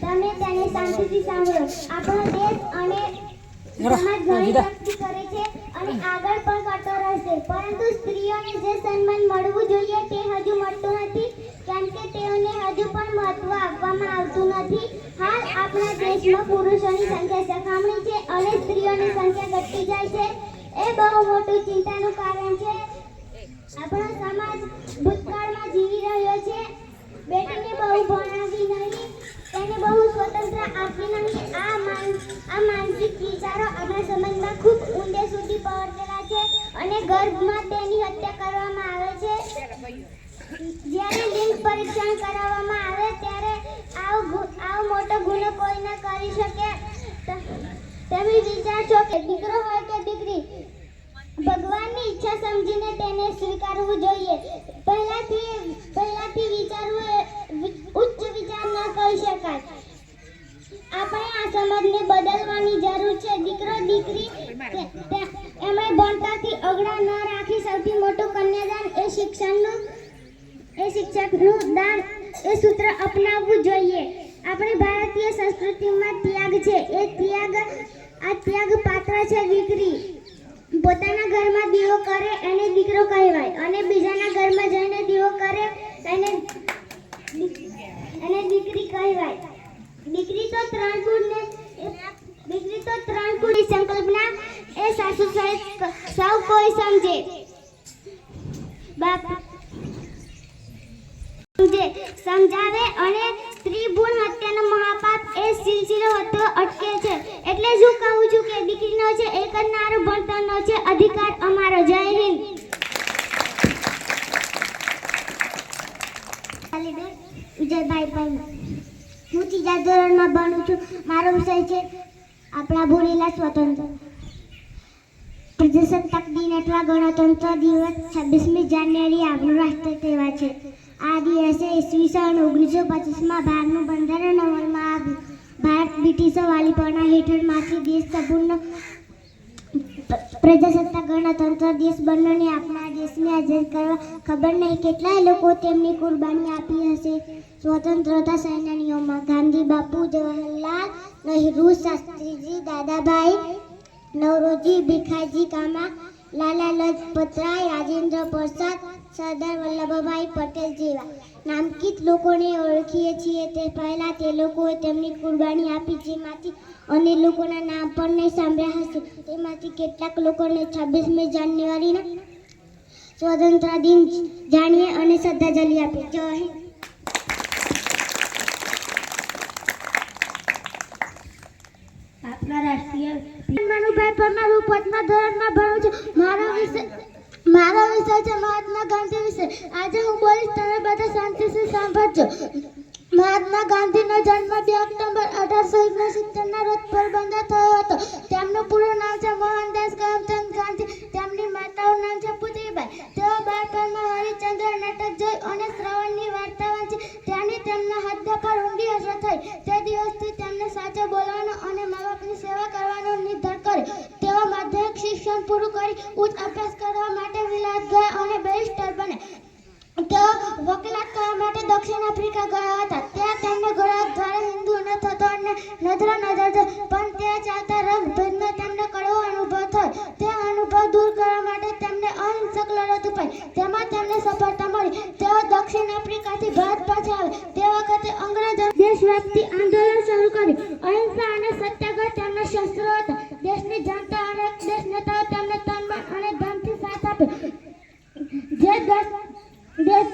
તમે તેને શાંતિથી સાંભળો. આપણો દેશ અને સમાજ ઘણી પ્રગતિ કરે છે અને આગળ પણ કરતો રહેશે. પરંતુ સ્ત્રીઓને જે સન્માન મળવું જોઈએ તે હજુ મળતું નથી કેમ કે તેઓને હજુ પણ મહત્વ આપવામાં આવતું નથી. હાલ આપણા દેશમાં પુરુષોની સંખ્યા સખામણી છે અને સ્ત્રીઓની સંખ્યા ઘટતી જાય છે. એ બહુ મોટું ચિંતાનું કારણ છે. આપણો સમાજ ભૂતકાળમાં બેટીને બહુ ભણાવી નહીં. તેને બહુ સ્વતંત્ર આપી નહીં. આ માન આ માનસિક વિચારો આપણા સમાજમાં ખૂબ ઊંડે સુધી પહોંચેલા છે અને ગર્ભમાં તેની હત્યા કરવામાં આવે છે. જ્યારે લિંગ પરીક્ષણ કરાવવામાં આવે ત્યારે આવો આવો મોટો ગુનો કોઈ ન કરી શકે. તમે વિચારશો કે દીકરો હોય કે દીકરી? ભગવાનની ઈચ્છા સમજીને તેને સ્વીકારવું જોઈએ પહેલાથી પહેલાથી વિચારવું એ વિ- ઉચ્ચ વિચાર ન કરી શકાય આપણે આ સમાજને બદલવાની જરૂર છે. દીકરો, દીકરી, એમણે ભણતાથી અગડા ન રાખી સૌથી મોટું કન્યાદાન એ શિક્ષણનું, એ શિક્ષકનું દાન, એ સૂત્ર અપનાવવું જોઈએ. આપણી ભારતીય સંસ્કૃતિમાં ત્યાગ છે. એ ત્યાગ, આ ત્યાગ પાત્ર છે દીકરી. પોતાના ઘરમાં દીવો કરે એને દીકરો કહેવાય. અને બીજાના ઘરમાં જઈને દીવો કરે એને એને દીકરી કહેવાય. દીકરી તો ત્રણ કુળને દીકરી તો ત્રણ કુળની સંકલ્પના એ સાસુ સૌ કોઈ સમજે. બાપ સમજે. સમજાવે અને સ્ત્રી હત્યાનો મહાપાપ એ સિલસિલો હતો, અટકે છે. એટલે જ કહું છું કે દીકરીનો છે એક જ નારો ભણતરનો છે, અધિકાર અમારો. જય હિન્દ. વિજયભાઈ ભાઈ. હું ત્રીજા ધોરણમાં ભણું છું. મારો વિષય છે આપણા ભૂલેલા સ્વતંત્ર. પ્રજાસત્તાક દિન અથવા ગણતંત્ર દિવસ છવ્વીસમી જાન્યુઆરી આપણો રાષ્ટ્ર તહેવાર છે. આ દિવસે ઈસવીસન ઓગણીસો પચીસમાં ભારતનું બંધારણ અમલમાં આવ્યું. ભારત બ્રિટિશો વાલીપણા હેઠળમાંથી દેશ સંપૂર્ણ પ્રજાસત્તાક ગણતંત્ર દેશ બનોને આપણા દેશને આઝાદ કરવા ખબર નહીં. કેટલાય લોકો તેમની કુરબાની આપી હશે. સ્વતંત્રતા સેનાનીઓમાં ગાંધી બાપુ, જવાહરલાલ નહેરુ, શાસ્ત્રીજી, દાદાભાઈ નવરોજી, ભીખાજી કામા લાલા લજપતરાય રાજેન્દ્ર પ્રસાદ, સરદાર વલ્લભભાઈ પટેલ જેવા. નામકીત લોકોને ઓળખીએ છીએ તે પહેલાં તે લોકોએ તેમની કુરબાની આપી જેમાંથી અન્ય લોકોના નામ પણ નહીં સાંભળ્યા હશે. તેમાંથી કેટલાક લોકોને છવ્વીસમી જાન્યુઆરીના સ્વતંત્ર દિન જાણીએ અને શ્રદ્ધાંજલિ આપીએ. જય હિન્દ. મારો મારો વિષય છે મહાત્મા ગાંધી વિશે. આજે હું બોલીશ, તમે બધા શાંતિથી સાંભળજો. મહાત્મા ગાંધીનો જન્મ બે ઓક્ટોબર અઢારસો ઓગણસિત્તેરના રોજ પોરબંદર થયો હતો. તેમનું પૂરું નામ છે મોહનદાસ કરમચંદ ગાંધી. તેમની માતાનું નામ છે પુત્રીબાઈ તેઓ બાળપણમાં હરિચંદ્ર, નાટક જોઈ અને શ્રવણની વાર્તા વાંચી. ત્યાંની તેમના હૃદય પર ઊંડી અસર થઈ. તે દિવસથી તેમને સાચો બોલવાનો પૂરું કરી ઉચ્ચ અભ્યાસ કરવા માટે વિલાસ ગયા અને બેરિસ્ટર બન્યા તેઓ વકીલાત કરવા માટે દક્ષિણ આફ્રિકા ગયા હતા. ત્યાં તેમને ઘોડા દ્વારા હિન્દુ ન થતો અને નજરો નજર પણ ત્યાં ચાલતા રંગ ભેદનો તેમને કડવો અનુભવ થયો. તે અનુભવ દૂર કરવા માટે તેમને અહિંસક લડત ઉપાડી તેમાં તેમને સફળતા મળી. તેઓ દક્ષિણ આફ્રિકાથી ભારત પાછા આવ્યા. તે વખતે અંગ્રેજો દેશવ્યાપી આંદોલન જે દેશ દેશ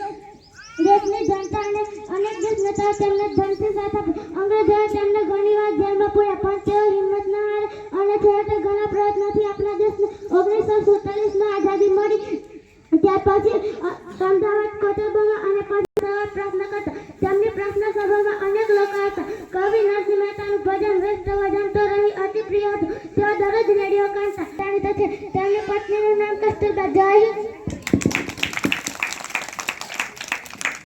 દેશની જનતાને અનેક દેશ નેતાઓ તેમને ધનથી સાથ અંગ્રેજોએ તેમને ઘણીવાર જેલમાં પૂર્યા, પણ તેઓ હિંમત ન હારે અને છેવટે ઘણા પ્રયત્નોથી આપણા દેશને ઓગણીસો સુડતાલીસમાં આઝાદી મળી. ત્યાર પછી અમદાવાદ કોટરબોમાં I die.